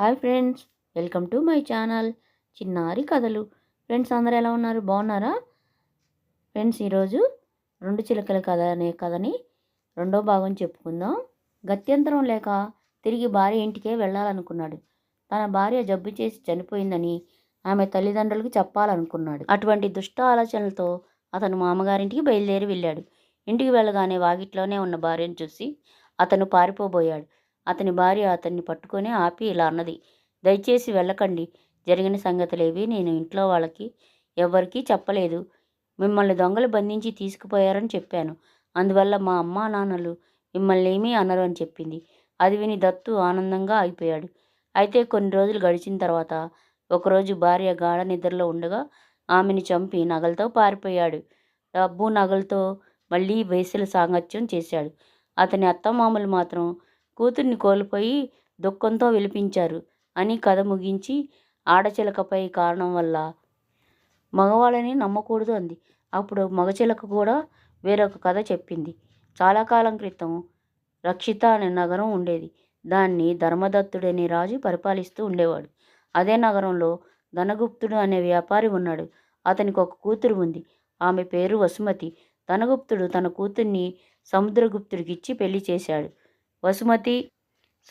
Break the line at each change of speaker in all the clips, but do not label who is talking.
Hi friends welcome to my channel. చిన్నారి కథలు. Friends అందరూ ఎలా ఉన్నారు? బాగున్నారా? ఫ్రెండ్స్ ఈరోజు రెండు చిలకల కథ అనే కథని రెండో భాగం చెప్పుకుందాం. గత్యంతరం లేక తిరిగి భార్య ఇంటికే వెళ్ళాలనుకున్నాడు. తన భార్య జబ్బు చేసి చనిపోయిందని ఆమె తల్లిదండ్రులకు చెప్పాలనుకున్నాడు. అటువంటి దుష్ట ఆలోచనలతో అతను మామగారింటికి బయలుదేరి వెళ్ళాడు. ఇంటికి వెళ్ళగానే వాకిట్లోనే ఉన్న భార్యను చూసి అతను పారిపోబోయాడు. అతని భార్య అతన్ని పట్టుకొని ఆపి ఇలా అన్నది. దయచేసి వెళ్ళకండి. జరిగిన సంగతులేవి నేను ఇంట్లో వాళ్ళకి ఎవరికీ చెప్పలేదు. మిమ్మల్ని దొంగలు బంధించి తీసుకుపోయారని చెప్పాను. అందువల్ల మా అమ్మా నాన్నలు మిమ్మల్ని ఏమీ అనరు అని చెప్పింది. అది విని దత్తు ఆనందంగా అయిపోయాడు అయితే కొన్ని రోజులు గడిచిన తర్వాత ఒకరోజు భార్య గాఢ నిద్రలో ఉండగా ఆమెని చంపి నగలతో పారిపోయాడు. డబ్బు నగలతో మళ్ళీ వేసుల సాంగత్యం చేశాడు. అతని అత్తమామలు మాత్రం కూతుర్ని కోల్పోయి దుఃఖంతో విలిపించారు. అని కథ ముగించి ఆడచిలకపై కారణం వల్ల మగవాళ్ళని నమ్మకూడదు అంది. అప్పుడు మగచిలక కూడా వేరొక కథ చెప్పింది. చాలా కాలం క్రితం రక్షిత అనే నగరం ఉండేది. దాన్ని ధర్మదత్తుడనే రాజు పరిపాలిస్తూ ఉండేవాడు. అదే నగరంలో ధనగుప్తుడు అనే వ్యాపారి ఉన్నాడు. అతనికి ఒక కూతురు ఉంది. ఆమె పేరు వసుమతి. ధనగుప్తుడు తన కూతుర్ని సముద్రగుప్తుడికి ఇచ్చి పెళ్ళి చేశాడు. వసుమతి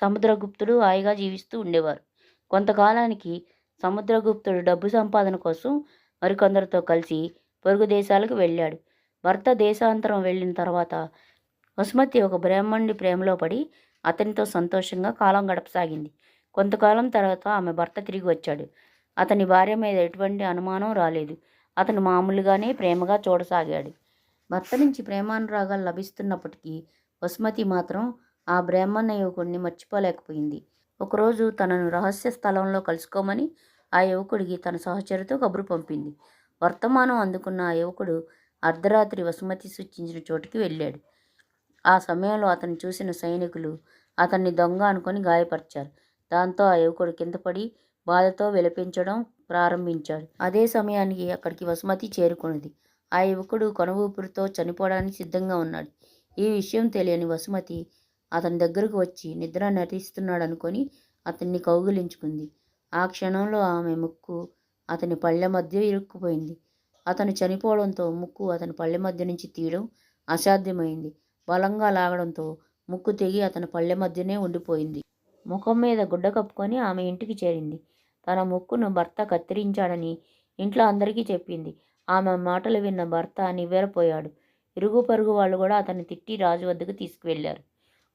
సముద్రగుప్తుడు హాయిగా జీవిస్తూ ఉండేవారు. కొంతకాలానికి సముద్రగుప్తుడు డబ్బు సంపాదన కోసం మరికొందరితో కలిసి పొరుగు దేశాలకు వెళ్ళాడు. భర్త దేశాంతరం వెళ్ళిన తర్వాత వసుమతి ఒక బ్రాహ్మణుడి ప్రేమలో పడి అతనితో సంతోషంగా కాలం గడపసాగింది. కొంతకాలం తర్వాత ఆమె భర్త తిరిగి వచ్చాడు. అతని భార్య మీద ఎటువంటి అనుమానం రాలేదు. అతను మామూలుగానే ప్రేమగా చూడసాగాడు. భర్త నుంచి ప్రేమానురాగాలు లభిస్తున్నప్పటికీ వసుమతి మాత్రం ఆ బ్రాహ్మణ యువకుడిని మర్చిపోలేకపోయింది. ఒకరోజు తనను రహస్య స్థలంలో కలుసుకోమని ఆ యువకుడికి తన సహచరితో కబురు పంపింది. వర్తమానం అందుకున్న ఆ యువకుడు అర్ధరాత్రి వసుమతి సూచించిన చోటుకి వెళ్ళాడు. ఆ సమయంలో అతను చూసిన సైనికులు అతన్ని దొంగ అనుకొని గాయపరిచారు. దాంతో ఆ యువకుడు కింద పడి బాధతో విలపించడం ప్రారంభించాడు. అదే సమయానికి అక్కడికి వసుమతి చేరుకున్నది. ఆ యువకుడు కొనవూపిరితో చనిపోవడానికి సిద్ధంగా ఉన్నాడు. ఈ విషయం తెలియని వసుమతి అతని దగ్గరకు వచ్చి నిద్ర నటిస్తున్నాడు అనుకొని అతన్ని కౌగిలించుకుంది. ఆ క్షణంలో ఆమె ముక్కు అతని పళ్ళె మధ్య ఇరుక్కుపోయింది. అతను చనిపోవడంతో ముక్కు అతని పళ్ళె మధ్య నుంచి తీయడం అసాధ్యమైంది. బలంగా లాగడంతో ముక్కు తెగి అతని పళ్ళె మధ్యనే ఉండిపోయింది. ముఖం మీద గుడ్డ కప్పుకొని ఆమె ఇంటికి చేరింది. తన ముక్కును భర్త కత్తిరించాడని ఇంట్లో అందరికీ చెప్పింది. ఆమె మాటలు విన్న భర్త నివ్వెరపోయాడు. ఇరుగు పరుగు వాళ్ళు కూడా అతన్ని తిట్టి రాజు వద్దకు తీసుకువెళ్ళారు.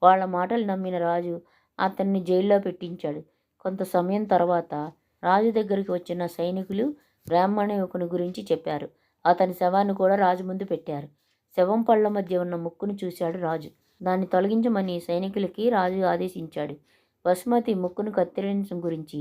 వాళ్ళ మాటలు నమ్మిన రాజు అతన్ని జైల్లో పెట్టించాడు. కొంత సమయం తర్వాత రాజు దగ్గరికి వచ్చిన సైనికులు బ్రాహ్మణ యువకుని గురించి చెప్పారు. అతని శవాన్ని కూడా రాజు ముందు పెట్టారు. శవం పళ్ళ మధ్య ఉన్న ముక్కును చూశాడు రాజు. దాన్ని తొలగించమని సైనికులకి రాజు ఆదేశించాడు. బసుమతి ముక్కును కత్తిరించడం గురించి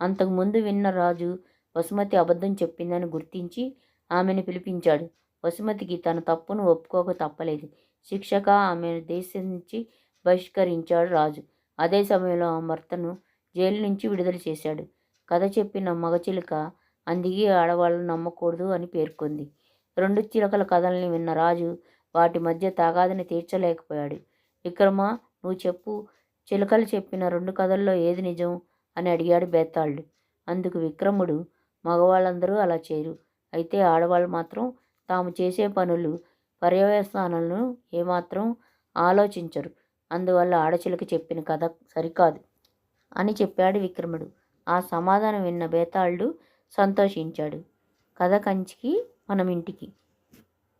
అంతకుముందు విన్న రాజు వసుమతి అబద్ధం చెప్పిందని గుర్తించి ఆమెను పిలిపించాడు. వసుమతికి తన తప్పును ఒప్పుకోక తప్పలేదు. శిక్షగా ఆమెను దేశం నుంచి బహిష్కరించాడు రాజు. అదే సమయంలో ఆ భర్తను జైలు నుంచి విడుదల చేశాడు. కథ చెప్పిన మగచిలుక అందుకే ఆడవాళ్ళను నమ్మకూడదు అని పేర్కొంది. రెండు చిలకల కథల్ని విన్న రాజు వాటి మధ్య తాగాదని తీర్చలేకపోయాడు. విక్రమ నువ్వు చెప్పు. చిలకలు చెప్పిన రెండు కథల్లో ఏది నిజం అని అడిగాడు బేతాళుడు. అందుకు విక్రముడు మగవాళ్ళందరూ అలా చేయరు. అయితే ఆడవాళ్ళు మాత్రం తాము చేసే పనులు పర్యవసానాలను ఏమాత్రం ఆలోచించరు. అందువల్ల ఆడచిలక చెప్పిన కథ సరికాదు అని చెప్పాడు విక్రముడు. ఆ సమాధానం విన్న బేతాళుడు సంతోషించాడు. కథ కంచికి మనం ఇంటికి.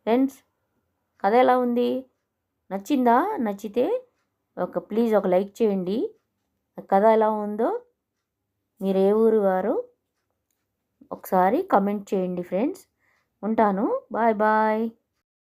ఫ్రెండ్స్ కథ ఎలా ఉంది? నచ్చిందా? నచ్చితే ఒక ప్లీజ్ ఒక లైక్ చేయండి. కథ ఎలా ఉందో మీరు ఏ ఊరు వారు ఒకసారి కమెంట్ చేయండి ఫ్రెండ్స్. ఉంటాను. Bye bye.